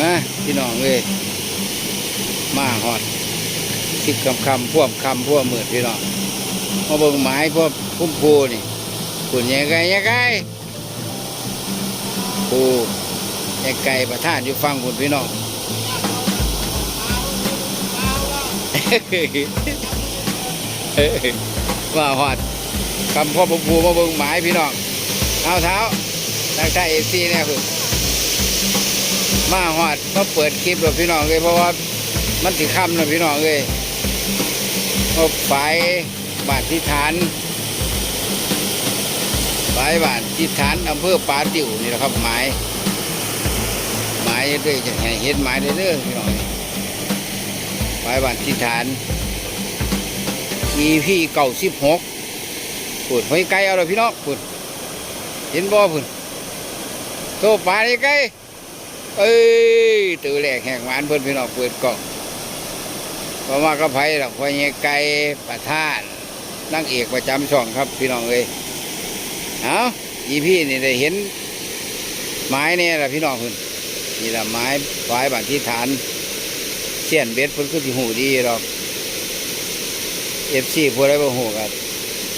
นะพี่น้องเลยมาหอดสิบคำคำพ่วกคำพ่วกหมื่นพี่น้องมาเบิ่งไม้พวกพุ่มพูนี่คุณยังไงยังไงปูยังไก่ประท่านอยู่ฟังคุณพี่น้องมาหอดคำพ่อพุ่มพูมาเบิ่งไม้พี่น้องเอาเท้าทางใต้เอฟซีเนี่ยคือ มาหอดมาเปิดคลิปกับพี่น้องเลยเพราะว่ามันสิค่ำนะพี่น้องเลยเอาฝายบาทที่ฐานฝายบาทที่ฐานอำเภอป่าติ่วนี่แหละครับหมายหมายเด้อจะให้เห็นหมายเด้อเด้อพี่น้องฝายบาทที่ฐาน EP เก่าสิบหกปุดไฟไกลเอาเลยพี่น้องปุดเห็นบ่พุ่นโตปลาได้ไกล เอ้ยตัวแรกแหกหวานเพิ่อนพี่น้องเปิดกล่องเพราะว่าก็ไผ่หรอกพอเงี้ยไก่ประทานนั่งเอกประจำช่องครับพี่น้องเลยเอาอีพี่นี่ได้เห็น ไม้เนี่ยแหละพี่น้องเพิ่นนี่แหละไม้ฝายบานที่ฐานเสียนเบ็ดเพิ่นคือที่หูดีหรอกเอฟซีพวกไรบ่หูกัน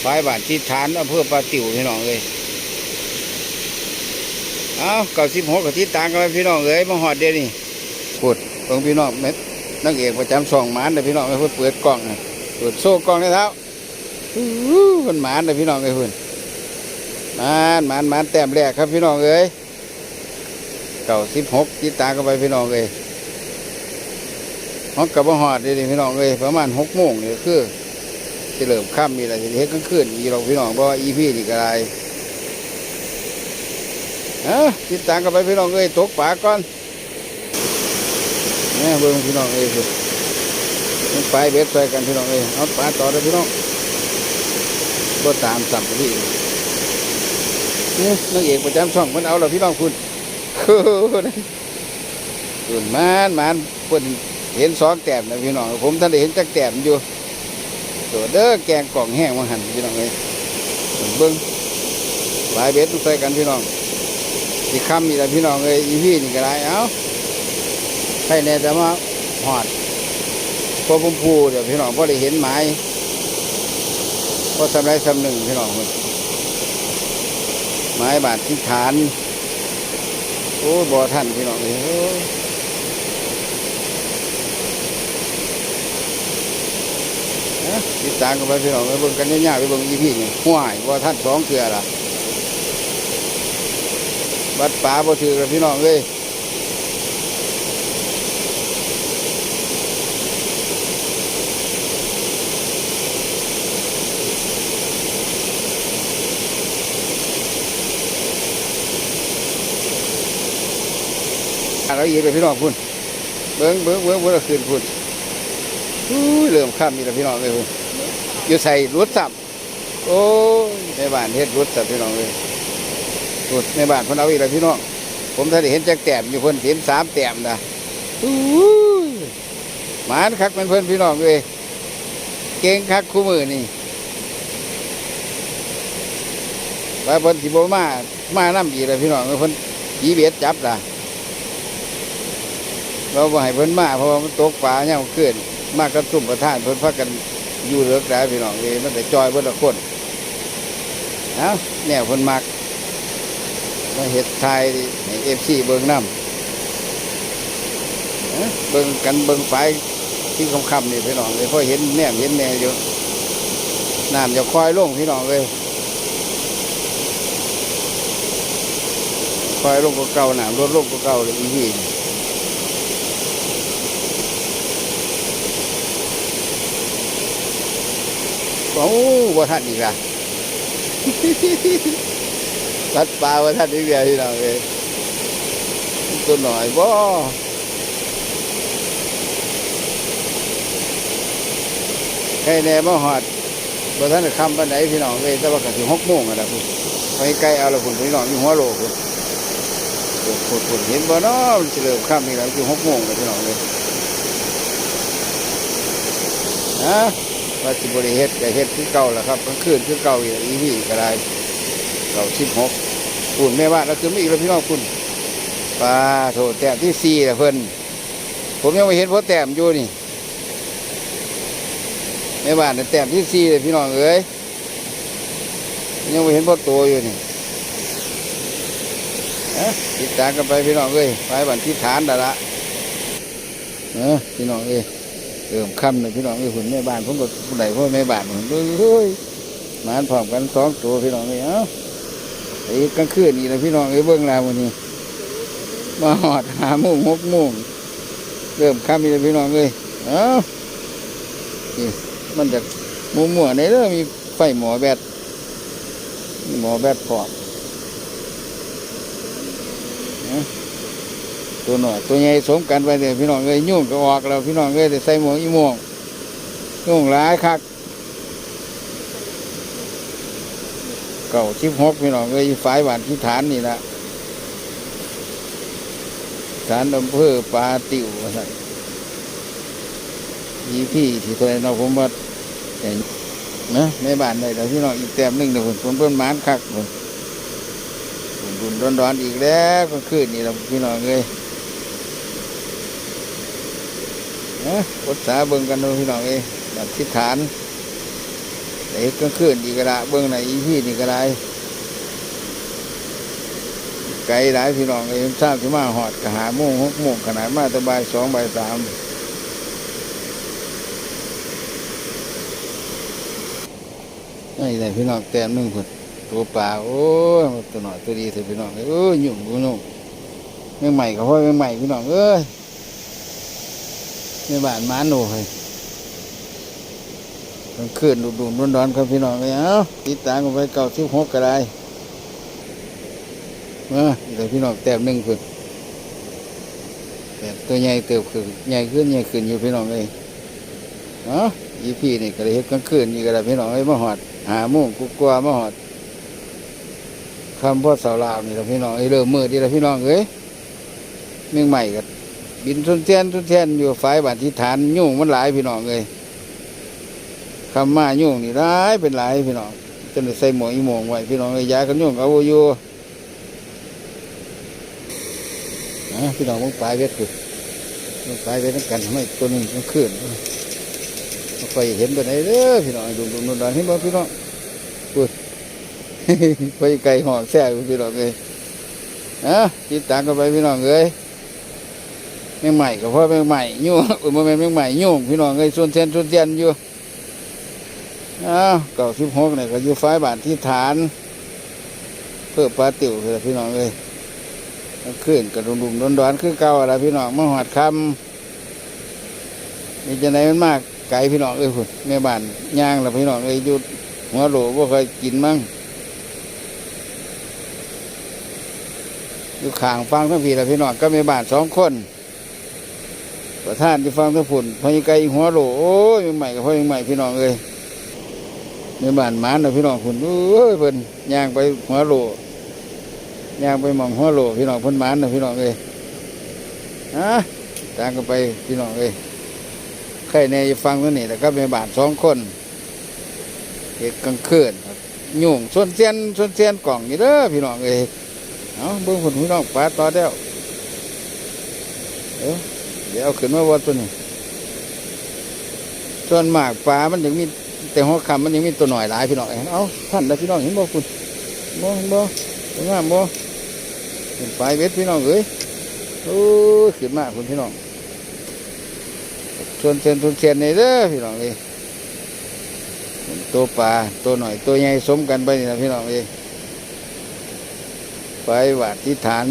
ฝายบานที่ฐานอำเภอปลาติ๋วพี่น้องเลย เอาเก้าสิบหกกับที่ต่างกันไปพี่น้องเอ้ยมาหอดเดี๋ยวนี้กดตรงพี่น้องเม็ดนักเอกประจำสองหมานเดี๋ยวพี่น้องไอ้เพื่เปิดกล้องนะเปิดโซ่กล้องในเท้าอู้หูมันหมานเดี๋ยวพี่น้องไอ้เพื่นหมานหมานหมานแต้มแรกครับพี่น้องเอ้ยเก้าสิบหกที่ต่างกันไปพี่น้องเอ้ยฮอกกับมาหอดเดี๋ยวนี้พี่น้องเอ้ยประมาณหกโมงนี่คือจะเริ่มค่ำมีอะไรเฮ็ดกลางคืนอีหรอกพี่น้องเพราะว่าอีพี่นี่ก็ได้ เอ้าติดตามกันไปพี่น้องเอ้ยตกปลาก่อนเนี่ยเบิ่งพี่น้องเอ้ยคือมันไปเบ็ดใส่กันพี่น้องเอ้ยเอาปลาต่อเลยพี่น้องก็ตามสั่งพี่นี่นางเอกประจำช่องมันเอาแล้วพี่น้องคุณคือคุณมานมานเพิ่นเห็นสองแต้มนะพี่น้องผมท่านได้เห็นจักแต้มอยู่ตัวเด้อแกงกล่องแห้งมาหันพี่น้องเอ้ยเบิ่งปลายเบ็ดใส่กันพี่น้อง อีกคำอีกแล้วพี่น้องเอ้ยอีพี่นี่ก็ได้เอ้าใครแน่แต่ว่าหอดพอพุ่มพูเดี๋ยวพี่น้องพอได้เห็นไม้พอสำไรสำหนึ่งพี่น้องคนไม้บาดที่ฐาน โอ้บ่ท่านพี่น้องเลยโอ้ยเอ้าติดตามกันไปพี่น้องไปเบิ่งกันยากๆไปเบิ่งอีพี่นี่ห่วยบ่ท่านสองเกลือล่ะ บัดป่าบ่ถือกับพี่น้องเลยเราอีกเลยพี่น้องพุ่นเบิ้งเบิ้งเบิ้งเบิ้งคืนพุ่นอู้เริ่มข้ามมีแล้วพี่น้องเลยพุ่นอยู่ใส่รถสับโอ้ยในบ้านเฮ็ดรถสับพี่น้องเลย สุดในบ้านเพิ่นเอาอีกแล้วพี่น้องผมถ้าได้เห็นจักแต้มอยู่เพิ่นเห็นสามแต้มนะหมานคักเป็นเพิ่นพี่น้องเลยเก่งคักคู่มือนี่ว่าเพิ่นสิบมามานํอีกแล้วพี่น้องเพิ่นยีเบียดจับล่ะเราบ่ให้เพิ่นมาเพราะว่ามันตกปลาเนี่ยมันเกินมากระตุ่มประทานเพิ่นพักกันอยู่เหลือกได้พี่น้องเลยมันแต่จอยเบิดละคนเอ้าแนวเพิ่นมัก มาเห็ดไทยให้เอฟซีเบิ้งน้ำเบิ้งกันเบิ้งไฟที่คำคำนี่พี่น้องเลยพราะเห็นแนมเห็นแน่อยู่น้ำจะคอยลงพี่น้องเลยคอยลงก็เก่าน้ำลดลงก็เก่าเลยอีพี่โอ้ว่าทันอีกละ ตัดปลาว่าท่านนี่เดียวที่เราเองตัวหน่อยบ่ใครแน่มาหอดบ่ท่านคำปันไหนพี่น้องเลยแต่ว่าก็ถึงหกโมงอะนะพุ่นไปใกลเอาละพุ่นพี่น้องอยู่หัวโลพุ่นพุ่นพุ่นพุ่นเห็นบ่เนาะมันสิเริ่มค่ำนี่แล้วคือหกโมงแล้วพี่น้องเลยนะว่าสิบริเฮ็ดก็เฮ็ดคือเก่าแหละครับกลางคืนคือเก่าอีกอีพี่ก็ได้เราสิบหก คุณแม่ว่าเราคือไม่อีกแล้วพี่น้องคุณปลาโถแต้มที่สี่ละเพิ่นผมยังไม่เห็นพอแต้มอยู่นี่แม่บ้านแต้มที่สี่เลยพี่น้องเอ้ยยังไม่เห็นพอตัวอยู่นี่เอ้อติดตามกันไปพี่น้องเอ้ยไปบันที่ฐานดาละเออพี่น้องเอ้ยเริ่มค่ำเลยพี่น้องเอ้ยหุ่นแม่บ้านผมก็ผู้ใดพ่อแม่บ้านผมเฮ้ยมานพร้อมกันสองตัวพี่น้องเอ้ยเอ้า ไอ้กลางคืนนี่นะพี่น้องเอ้เบื้องลาววันนี้ มาหอดหาโมุงหกโมุงเริ่มค่ำนี่เลยพี่น้องเอ้ยเอ้านี่มันจะมัวมัวในเรื่องมีไฟหมอแบตหมอแบตพร้อมเอ้าตัวหน่อยตัวใหญ่สมกันไปเลยพี่น้องเอ้ยยุ่งก็ออกแล้วพี่น้องเอ้ยใส่หมวกอีโมวงยุ่งหลายคัก เก่าชิบหกพี่น้องเอ้ยอยู่ฝ่ายหวานที่ฐานนี่ละฐานอำเภอปาติวว่าซั่นยีพี่ที่ตัวเราผมว่าแต่นะในบ้านได้แล้วพี่น้องอีกแต้มหนึ่งเดี๋ยวผมเพิ่นมานคักผมบุญร้อนๆอีกแล้วก็คืนนี่เราพี่น้องเลยนะภาษาเบิ่งกันดูพี่น้องเอ้ยบัดทิศฐาน แต่เฮ็ดก็คืนอีกระดาเบิ่งไหนอีพี่นี่ก็ได้ไกลหลายพี่น้องเอ้ยทราบที่มาหอดกะหาโมงหกโมงขนาดมาตะบายสองบายสามนี่แหละพี่น้องแต้มหนึ่งคนตัวปลาโอ้ยตัวหน่อยตัวดีเถอะพี่น้องเอ้ยโอ้ยหยุ่งกูหนุ่มไม่ใหม่ก็เพราะไม่ใหม่พี่น้องเอ้ยไม่บานหมาหนูเลย กลางคืนดุๆร้อนๆครับพี่น้องเอ้ยเอ้าติดตามกันไปเก่าชิบหกก็ได้มาเดี๋ยวพี่น้องแต้มหนึ่งคือแต่ตัวใหญ่เติบคือใหญ่ขึ้นใหญ่ขึ้นอยู่พี่น้องเลยเนาอีพี่นี่ก็เลยเฮ็ดกลางคืนนี่ก็ได้พี่น้องเอ้ยมาหอด หามุ่งกุกลัวมาหอดคำพ่อสาวลาวนี่ละพี่น้องเอ้เริ่มมืดดีละพี่น้องเอ้ยเมืองใหม่ก็บินทุนเทียนทุนเทียนอยู่ฝ่ายบ้านทีฐานยุ่งมันหลายพี่น้องเลย คำมายุ่งนี่ร้ายเป็นหลายพี่น้องจนใส่หมวกอีโมงไว้พี่น้องเอ้ยยากันยุ่งเอาอยู่นะพี่น้องมึงปลายเวทคือมึงปลายเวทนั่นกันไม่ตัวหนึงมันขึ้นมันไปเห็นไปไหนเด้อพี่น้องดูดูดูดูเห็นบ่พี่น้องพูดไปไกลห่อแซ่พี่น้องเลยนะติดตามกันไปพี่น้องเลยแม่งใหม่ก็เพราะแม่งใหม่ยุ่งเออมันแม่งใหม่ยุ่งพี่น้องเลยส่วนเทียนส่วนเทียนอยู่ อ้าวเก่าสิบหกเนี่ยก็อยู่ฝ่ายบานที่ฐาน เพื่อปลาติ๋วเลยพี่น้องเลยขึ้นกระดุมดุมร้อนร้อนๆคือเก่าอะไรพี่น้องมาหอดคำนี่จะไหนมันมากไก่พี่น้องเอ้ยพุ่นแม่บ้านย่างแล้วพี่น้องเอ้ยหยุดหัวโหลว่าเคยกินมั้งอยู่ข้างฟังทั้งพี่แล้วพี่น้องก็แม่บ้านสองคนประธานที่ฟังทั้งพุ่นพญไก่หัวโหลโอ้ยใหม่กับพ่อยใหม่พี่น้องเอ้ย แม่บ้านหมานนะพี่น้องพุ่นเอ้ยเพิ่นย่างไปหัวโลย่างไปมองหัวโลพี่น้องเพ้นหมานนะพี่น้องเอ้ยฮะตามกันไปพี่น้องเอ้ยใครในฟังตัวนี้แล้วก็เป็นบาทสองคนเหตุกลางคืนยุ่งส่วนเสียนส่วนเสียนกล่องนี่เด้อพี่น้องเอ้ยเอาเบิ้งคนพี่น้องปลาต่อเดียวเดี๋ยวเดี๋ยวขึ้นมาวัดตัวนี้ส่วนมากปลามันยังมี แต่หัวคำมันยังมีตัวหน่อยหลายพี่น้องเอ้ยเอาท่านแล้วพี่น้องเห็นบ่คุณบ่เห็นบ่งามบ่เป็นปลายเวทพี่น้องเอ้ยโอ้ขึ้นมากคุณพี่น้องชวนเชนชวนเชนในเด้อพี่น้องเอ้ยตัวปลาตัวหน่อยตัวใหญ่สมกันไปนี่นะพี่น้องเอ้ยไปวาดที่ฐาน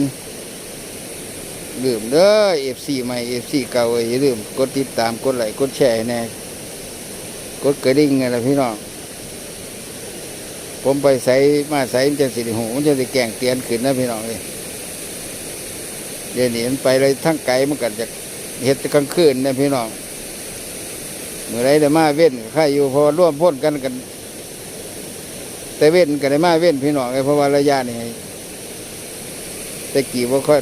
ลืมเด้อเอฟซีใหม่เอฟซีเก่าอย่าลืมกดติดตามกดไลค์กดแชร์แน่ กดกระดิ่งไงล่ะพี่น้อง ผมไปใส่มาใส่มันจะสิหูมันจะสิแกงเตียนขึ้นนะพี่น้องเลยเดี๋ยวนี้มันไปเลยทั้งไกลมันก็จะเห็ดกลางคืนนะพี่น้องเมื่อไรได้มาเว้นข้าอยู่เพอร่วมพ้นกันกัน แต่เว้นกันได้มาเว้นพี่น้องเลยเพราะว่าระยะนี่ตะกี้ว่าค่อย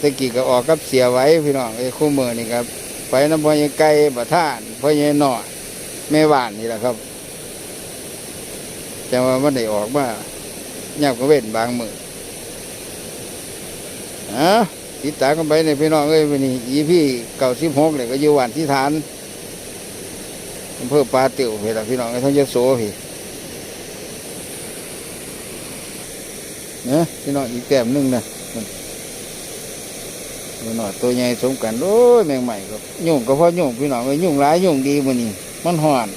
ตะกี้ก็ออกกับเสียไว้พี่น้องไอ้คู่มือนี่ครับ ไปน้ำพอยังไกลบ่ท่านพอยังหน่อย แม่บ้านนี่แหละครับ แต่ว่ามันได้ออกมาหยบก็เว้นบางมืออะติดตามกันไปในพี่น้องเอ้ยวันนี้อีพี่เก่าสิบหกเนี่ยก็อยู่หวานที่ฐานอำเภอปลาตี่ยวพี่ละพี่น้องไอ้ทั้งยโสพี่เนี่ยพี่น้องอีกแก้มหนึงนะพี่น้องตัวใหญ่สมกันโอ้ยแมงใหม่ก็ยุ่งก็เพราะยุ่งพี่น้องเอ้ยุ่งร้ายยุ่งดีมันนี่ มันห่อน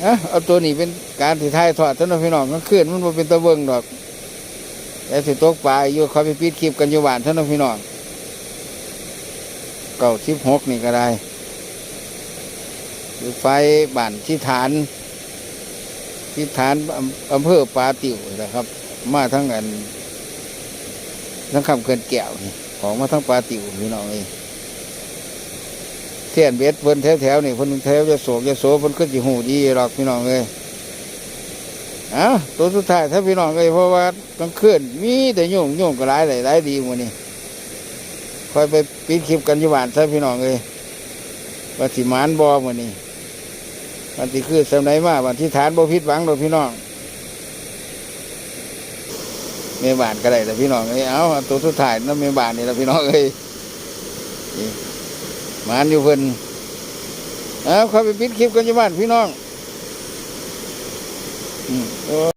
เอะเอาตัวนี้เป็นการถือท้ายทอดท่านพี่น้องก็ขึ้นมันบ่เป็นตะเบิงดอกแต่สิตกปลาอยู่เขาไปปิดคลิปกันอยู่บ้านท่านพี่น้องเก่าสิบหกนี่ก็ได้คือไฟบ้านที่ฐาน ที่ฐานอำเภอปาติวนะครับ มาทั้งอันทั้งคำเกินแก้วนี่ของมาทั้งปาติวพี่น้องเลย เทียนเบ็ดเพิ่นแถวๆนี่เพิ่นแถวจะโศกจะโสเพิ่นก็สิหูดีหรอกพี่น้องเลยอ้าตัวสุดท้ายถ้าพี่น้องเลยเพราะว่ากลางคืนมีแต่ยุ่งยุ่งก็ร้ายหลายหลายดีหมื้นี้คอยไปปิดคลิปกันยู่บ้านซะพี่น้องเลยว่าสิหมานบอมื้อนี้วันที่คือสำไหนมาวันที่ฐานบ่ผิดหวังดอกพี่น้องเมบานก็ได้แต่พี่น้องเอ้ยเอาเอาตัวสุดท้ายนั่นเมบานนี่และพี่น้องเอ้ย มานอยู่เพิ่นเอาคอยไปปิดคลิปกันอยู่บ้านพี่น้อง อืมโอ้